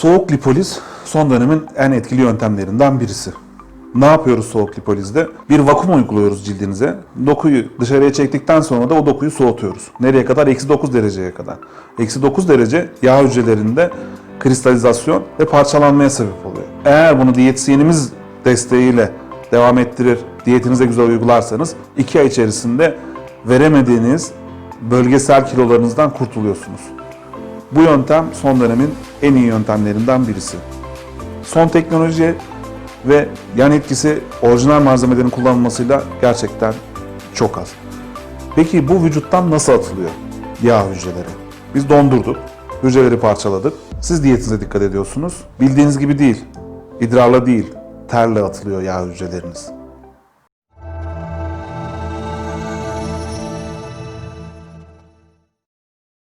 Soğuk lipoliz son dönemin en etkili yöntemlerinden birisi. Ne yapıyoruz soğuk lipolizde? Bir vakum uyguluyoruz cildinize. Dokuyu dışarıya çektikten sonra da o dokuyu soğutuyoruz. Nereye kadar? Eksi 9 dereceye kadar. Eksi 9 derece yağ hücrelerinde kristalizasyon ve parçalanmaya sebep oluyor. Eğer bunu diyetisyenimiz desteğiyle devam ettirir, diyetinize güzel uygularsanız 2 ay içerisinde veremediğiniz bölgesel kilolarınızdan kurtuluyorsunuz. Bu yöntem son dönemin en iyi yöntemlerinden birisi. Son teknoloji ve yan etkisi orijinal malzemelerin kullanılmasıyla gerçekten çok az. Peki bu vücuttan nasıl atılıyor yağ hücreleri? Biz dondurduk, hücreleri parçaladık. Siz diyetinize dikkat ediyorsunuz. Bildiğiniz gibi değil, idrarla değil, terle atılıyor yağ hücreleriniz.